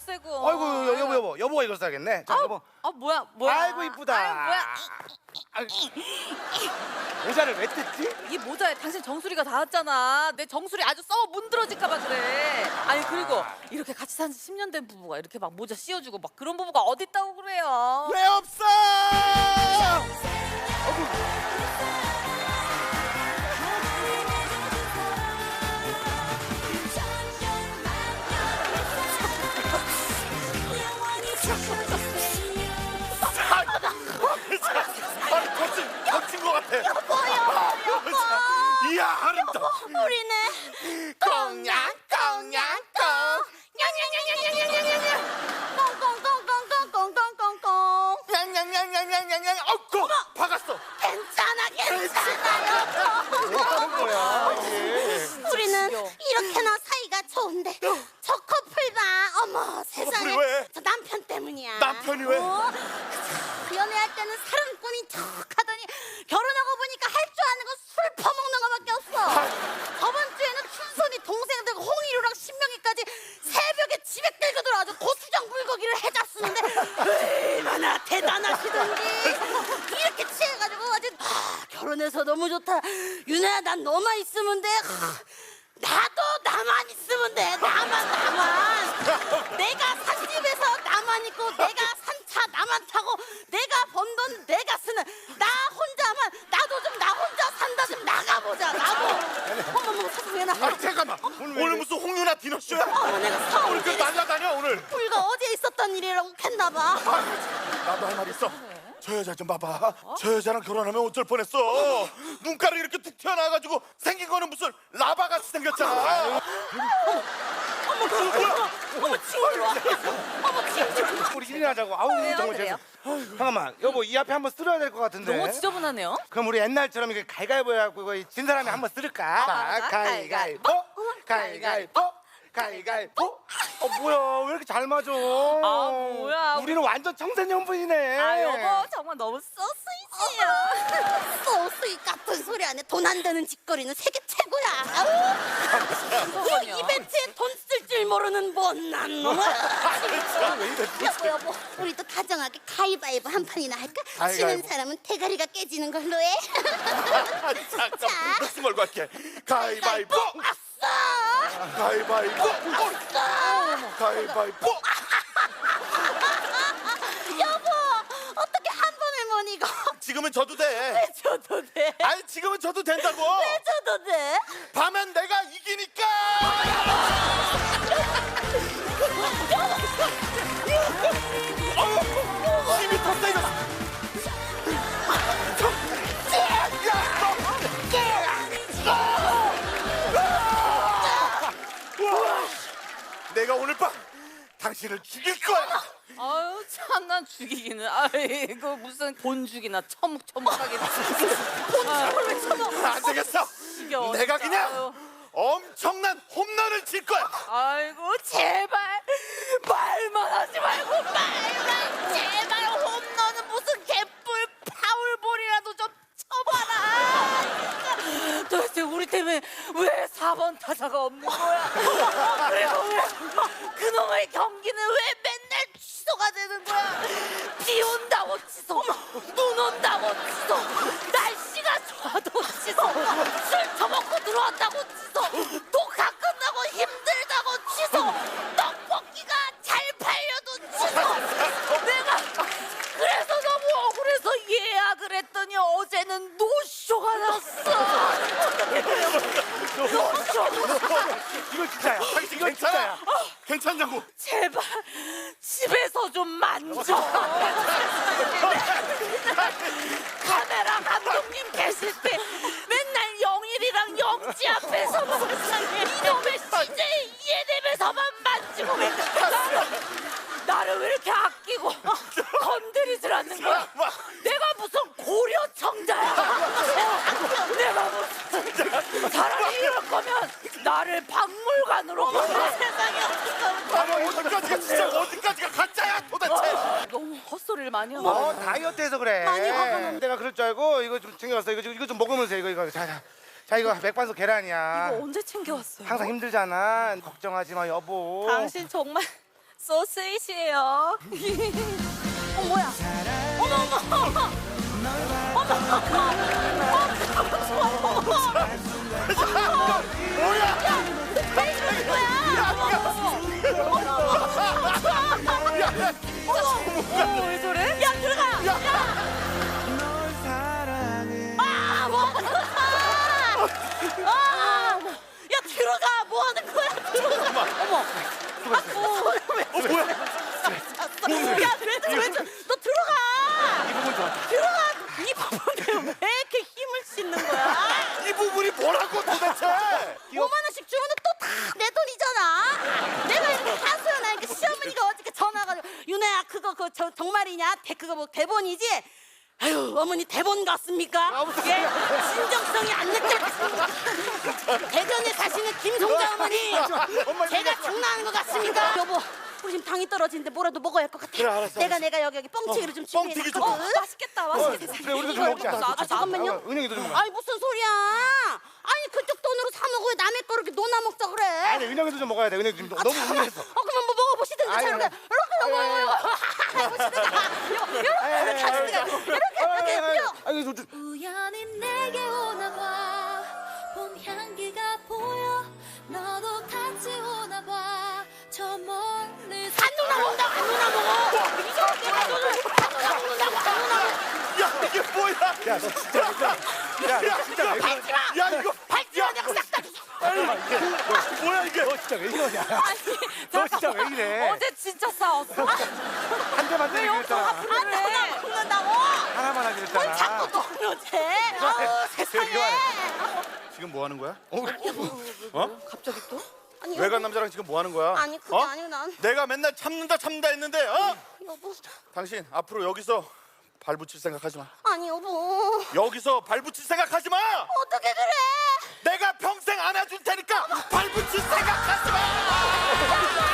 세고. 아이고 여- 여보 여보 여보가 이거 써야겠네. 자 여보. 아 뭐야 뭐야. 아이고 이쁘다. 아유, 뭐야. 모자를 왜 뜯지? 이 모자에 당신 정수리가 닿았잖아. 내 정수리 아주 썩어 문드러질까봐 그래. 아니 그리고 이렇게 같이 산 지 10년 된 부부가 이렇게 막 모자 씌워주고 막 그런 부부가 어디 있다고 그래요. 왜 없어? 좋은데 저 커플 봐 어머 세상에. 왜? 저 남편 때문이야. 남편이 왜? 어? 그 연애할 때는 사랑꾼인 척 하더니 결혼하고 보니까 할 줄 아는 건 술 퍼먹는 거밖에 없어. 저번 주에는 춘선이 동생들 홍일우랑 신명이까지 새벽에 집에 끌고 들어와서 고추장 불고기를 해줬었는데 얼마나 대단하시던지. 이렇게 취해가지고 아주 아, 결혼해서 너무 좋다. 윤혜야 난 너만 있으면 돼. 아, 나도 나만 있으면 돼 나만 나만 내가 산 집에서 나만 있고 내가 산 차 나만 타고 내가 번 돈 내가 쓰는 나 혼자만 나도 좀 나 혼자 산다 좀 나가보자 나도 왜 나가 아 잠깐만. 오늘 무슨 홍유나 디너쇼야? 어머 내가 오늘 서울 그 날라다녀 오늘. 불과 어제 있었던 일이라고 했나봐 나도 할 말 있어. 저 여자 좀 봐봐. 저 여자랑 결혼하면 어쩔 뻔했어. 눈가루 이렇게 툭 튀어나와가지고 생긴 거는 무슨 라바 같이 생겼잖아. 어머 지금 와 어머 지금 우리 일이나 하자고. 아우 그래요, 정말 그래요. 죄송. 잠깐만 여보 이 앞에 한번 쓸어야 될 것 같은데. 너무 지저분하네요. 그럼 우리 옛날처럼 이렇게 가위가위보 해갖고 이거 진 사람이 한번 쓸까? 아, 자, 가위가위보, 가위가위보, 가위가위보. 어 뭐야 왜 이렇게 잘 맞아? 아, 뭐야. 우리는 완전 청소년분이네. 아 여보 정말 너무 소스이지요. 소스이 같은 소리 안에 돈 안 되는 짓거리는 세계 최고야 아우. 잠깐만요. 이 이벤트에 돈 쓸줄 모르는 못난 놈아 여보 여보 우리도 다정하게 가위바위보 한 판이나 할까? 가위바위보. 지는 사람은 대가리가 깨지는 걸로 해 아니 잠깐 자. 무슨 걸고 할게. 가위바위보. 아싸 가위바위보. 아싸 가위바위보. 여보 어떻게 한 번에 못 이거 지금은 져도 돼. 저도 돼 아니 지금은 져도 된다고. 저도 돼 밤엔 내가 당신을 죽일 거야. 아유 참난 죽이기는 아이고 무슨 본 죽이나 처묵처묵하게 본 죽을 처묵 안 되겠어. 지겨워, 내가 진짜. 그냥 아유. 엄청난 홈런을 칠 거야. 아이고 제발 말만 하지 말고 말만 제발 홈런은 무슨 개뿔 파울볼이라도 좀 쳐봐라 진짜. 도대체 우리 때문에 왜 4번 타자가 없는 거야. 그리고 왜 그놈의 경기는 왜 맨날 취소가 되는 거야? 비 온다고 취소 눈 온다고 취소 날씨가 좋아도 취소 술 처먹고 들어왔다고 취소 독학 끝나고 힘들다고 취소 떡볶이가 잘 팔려도 취소. 내가 그래서 너무 억울해서 예약을 했더니 어제는 노쇼가 났어 이거 진짜야. 당신 이거 괜찮아? 진짜야. 괜찮냐고. 제발 집에서 좀 만져 카메라 감독님 계실 때 맨날 영일이랑 영지 앞에서 이놈의 CJ 이해되면서만 만지고 나를, 나를 왜 이렇게 아끼고 건드리질 않는 거야 내가 무슨 고려 청자야 내가 무슨 차라리 이럴 거면 나를 박물관으로 가 세상에 어떡하면 아니 어디까지가 진짜 어디까지가 가짜야 도대체. 너무 헛 소리를 많이 하고 어 다이어트해서 그래. 많이 먹으면. 내가 그럴 줄 알고 이거 좀 챙겨왔어. 이거 좀 이거 좀 먹으면서 이거 이거 자 자. 자 이거 맥반석 계란이야. 이거 언제 챙겨왔어요? 항상 힘들잖아. 걱정하지 마 여보. 당신 정말 소스이시에요. 어 뭐야? 어머 어머 어머 뭐야? 왜 이러는 거야? 어, 어머. 아, 왜어 뭐야? 야 그래도 왜너 들어가. 이 부분 좋았다. 들어가. 이 부분에 왜 이렇게 힘을 싣는 거야? 이 부분이 뭐라고 도대체? 5만 원씩 주면 또 다 내 돈이잖아. 내가 이렇게 하소연 하니까 시어머니가 어저께 전화가지고 윤아야 그거 그 저, 정말이냐? 대, 그거 뭐 대본이지? 아유 어머니 대본 같습니까? 이게 진정성이 안 느껴집니다. 대전에 사시는 김송자 어머니 제가 것 같습니까? 여보 우리 지금 당이 떨어지는데 뭐라도 먹어야 할 것 같아. 그래, 알았어, 내가 알았어. 내가 여기 여기 뻥튀기를 좀 뻥튀기 좀. 어, 맛있겠다, 맛있겠다. 그래 우리도 좀 먹자. 먹자. 아, 잠깐만요. 어, 은영이도 좀 먹어. 아니 무슨 소리야? 아니 그쪽 돈으로 사 먹어 왜 남의 거 이렇게 논아 먹자 그래? 아니 은영이도 좀 먹어야 돼. 은영이 지금 너무 흥분했어. 어 그러면 뭐 먹어보시든가 아니, 저렇게 아니. 이렇게 먹어요 해보시든가 이렇게 이렇게 하시든가 이렇게 이렇게 이렇게 아니 저, 저, 우연히 내게 오나 봐. 봄 향기가 보여. 너 한 누나 먹는다 한 누나 한 먹는다고 한 누나 먹어 야 이게 뭐야? 야, 너 진짜 왜 그래? 야, 너 진짜 왜 그래? 밟지 마 야 이거 밟지 마 내가 싹다 뭐야 이게? 너 진짜 왜 이러냐? 아니, 너 진짜 왜 이래? 어제 진짜 싸웠어. 한 대만 때리기로 했잖아. 한 누나 먹는다고 하나만 하기로 했잖아. 자꾸 너그러지 아우 세상에 지금 뭐 하는 거야? 갑자기 또? 아니, 여보. 외간 남자랑 지금 뭐 하는 거야? 아니 그게 어? 아니고 난 내가 맨날 참는다 참는다 했는데 어? 여보 당신 앞으로 여기서 발 붙일 생각 하지 마. 아니 여보 여기서 발 붙일 생각 하지 마. 어떻게 그래? 내가 평생 안아줄 테니까 발 붙일 생각 하지 마.